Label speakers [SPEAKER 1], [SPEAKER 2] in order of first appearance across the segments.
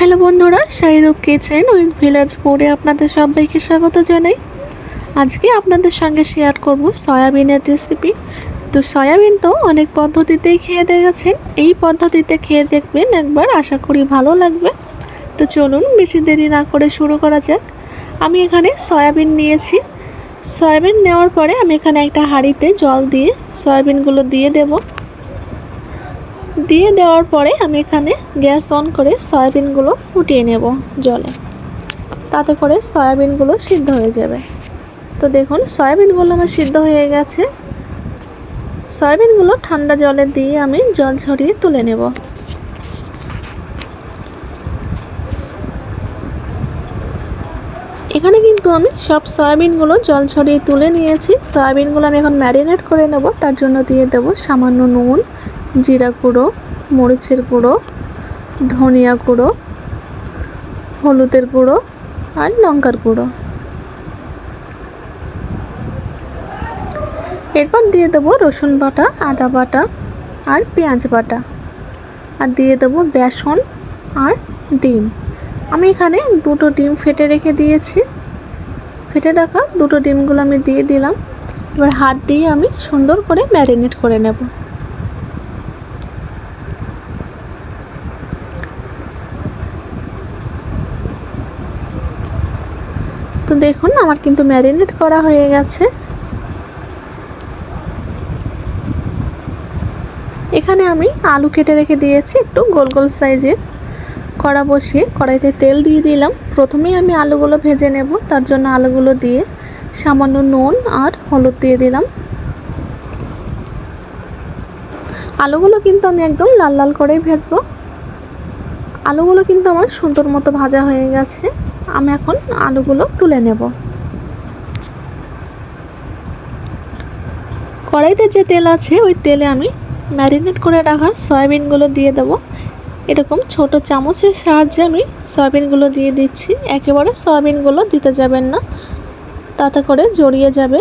[SPEAKER 1] Hello বন্ধুরা Shahrukh kitchen with village বোর্ডে আপনাদের সবাইকে স্বাগত জানাই। আজকে আপনাদের সঙ্গে শেয়ার করব সয়াবিনের রেসিপি। তো সয়াবিন তো অনেক পদ্ধতিতেই খেয়ে দেখেছেন। এই পদ্ধতিতে খেয়ে দেখবেন একবার আশা করি ভালো লাগবে। তো চলুন বেশি দেরি না করে শুরু করা যাক। আমি এখানে সয়াবিন নিয়েছি। সয়াবিন নেওয়ার পরে আমি এখানে একটা হাঁড়িতে জল দিয়ে সয়াবিনগুলো দিয়ে দেবো। দিয়ে দেওয়ার পরে আমি এখানে গ্যাস অন করে সয়াবিনগুলো ফুটিয়ে নেব জলে। তাতে করে সয়াবিনগুলো সিদ্ধ হয়ে যাবে। তো দেখুন, সয়াবিনগুলো আমার সিদ্ধ হয়ে গেছে। সয়াবিনগুলো ঠান্ডা জলে দিয়ে আমি জল ঝরিয়ে তুলে নেব। এখানে কিন্তু আমি সব সয়াবিনগুলো জল ছড়িয়ে তুলে নিয়েছি। সয়াবিনগুলো আমি এখন ম্যারিনেট করে নেব। তার জন্য দিয়ে দেব সামান্য নুন জিরা গুঁড়ো, মরিচের গুঁড়ো, ধনিয়া গুঁড়ো, হলুদের গুঁড়ো আর লঙ্কার গুঁড়ো। এরপর দিয়ে দেবো রসুন বাটা, আদা বাটা আর পেঁয়াজ বাটা। আর দিয়ে দেবো বেসন আর ডিম। আমি এখানে দুটো ডিম ফেটে রেখে দিয়েছি। ফেটে রাখা দুটো ডিমগুলো আমি দিয়ে দিলাম। এবার হাত দিয়ে আমি সুন্দর করে ম্যারিনেট করে নেব। তো দেখুন, আমার কিন্তু ম্যারিনেট করা হয়ে গেছে। এখানে আমি আলু কেটে রেখে দিয়েছি, একটু গোল গোল সাইজের কড়া বসিয়ে কড়াইতে তেল দিয়ে দিলাম। প্রথমেই আমি আলুগুলো ভেজে নেব, তার জন্য আলুগুলো দিয়ে সামান্য নুন আর হলুদ দিয়ে দিলাম। আলুগুলো কিন্তু আমি একদম লাল লাল করেই ভেজবো। আলুগুলো কিন্তু আমার সুন্দর মতো ভাজা হয়ে গেছে। আমি এখন আলুগুলো তুলে নেব। কড়াইতে যে তেল আছে, ওই তেলে আমি ম্যারিনেট করে রাখা সয়াবিনগুলো দিয়ে দেবো। এরকম ছোট চামচের সাহায্যে আমি সয়াবিনগুলো দিয়ে দিচ্ছি। একেবারে সয়াবিনগুলো দিতে যাবেন না। তাতে করে জড়িয়ে যাবে।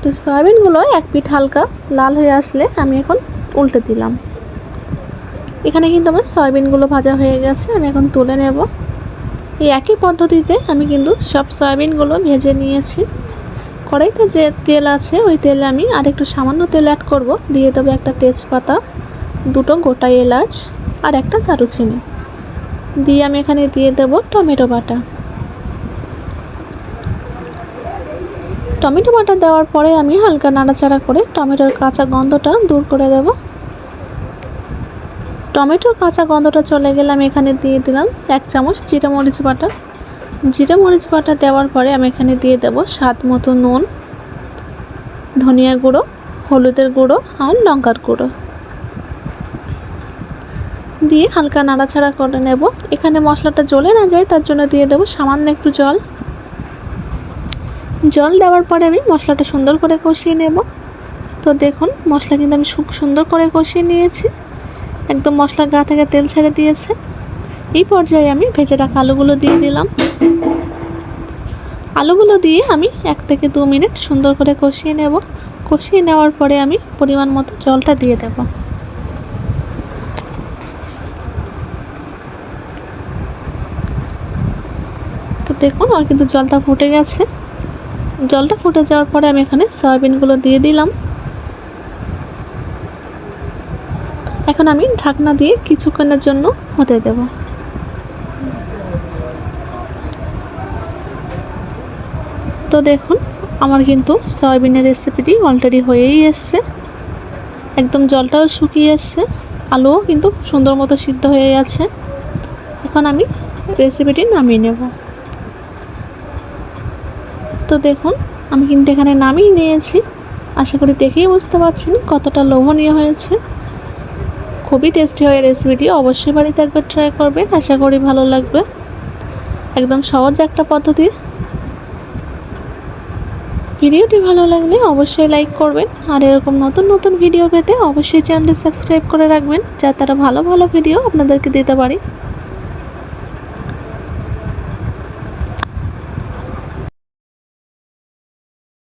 [SPEAKER 1] তো সয়াবিনগুলো এক পিঠ হালকা লাল হয়ে আসলে আমি এখন উল্টে দিলাম। এখানে কিন্তু আমার সয়াবিনগুলো ভাজা হয়ে গেছে, আমি এখন তুলে নেব। এই একই পদ্ধতিতে আমি কিন্তু সব সয়াবিনগুলো ভেজে নিয়েছি। কড়াইতে যে তেল আছে, ওই তেলে আমি আর একটু সামান্য তেল অ্যাড করব, দিয়ে দেবো একটা তেজপাতা, দুটো গোটা এলাচ আর একটা দারুচিনি। দিয়ে আমি এখানে দিয়ে দেবো টমেটো বাটা। টমেটো বাটা দেওয়ার পরে আমি হালকা নাড়াচাড়া করে টমেটোর কাঁচা গন্ধটা দূর করে দেব। টমেটোর কাঁচা গন্ধটা চলে গেলে আমি এখানে দিয়ে দিলাম এক চামচ জিরা মরিচ বাটা। জিরা মরিচ বাটা দেওয়ার পরে আমি এখানে দিয়ে দেব স্বাদ মতো নুন, ধনিয়া গুঁড়ো, হলুদের গুঁড়ো আর লঙ্কার গুঁড়ো। দিয়ে হালকা নাড়াচাড়া করে নেব। এখানে মশলাটা জ্বলে না যায়, তার জন্য দিয়ে দেবো সামান্য একটু জল। জল দেওয়ার পরে আমি মশলাটা সুন্দর করে কষিয়ে নেব। তো দেখুন, মশলা কিন্তু আমি সুন্দর করে কষিয়ে নিয়েছি। একদম মশলার গা থেকে তেল ছেড়ে দিয়েছে। এই পর্যায়ে আমি ভেজে রাখা আলুগুলো দিয়ে দিলাম। আলুগুলো দিয়ে আমি এক থেকে দু মিনিট সুন্দর করে কষিয়ে নেব। কষিয়ে নেওয়ার পরে আমি পরিমাণ মতো জলটা দিয়ে দেব। তো দেখুন আর কিন্তু জলটা ফুটে গেছে। জলটা ফুটে যাওয়ার পরে আমি এখানে সয়াবিনগুলো দিয়ে দিলাম। এখন আমি ঢাকনা দিয়ে কিছুক্ষণের জন্য হতে দেব। তো দেখুন, আমার কিন্তু সয়াবিনের রেসিপিটি অলরেডি হয়েই এসছে। একদম জলটাও শুকিয়ে এসছে। আলুও কিন্তু সুন্দর মতো সিদ্ধ হয়ে গেছে। এখন আমি রেসিপিটি নামিয়ে নেব। তো দেখুন, আমি কিন্তু এখানে নামিয়ে নিয়েছি। আশা করি দেখেই বুঝতে পারছেন কতটা লোভনীয় হয়েছে। খুবই টেস্টি হয় রেসিপিটি অবশ্যই বাড়িতে একবার ট্রাই করবেন। আশা করি ভালো লাগবে। একদম সহজ একটা পদ্ধতি। ভিডিওটি ভালো লাগলে অবশ্যই লাইক করবেন। আর এরকম নতুন নতুন ভিডিও পেতে অবশ্যই চ্যানেলটি সাবস্ক্রাইব করে রাখবেন। যা তারা ভালো ভালো ভিডিও আপনাদেরকে দিতে পারি।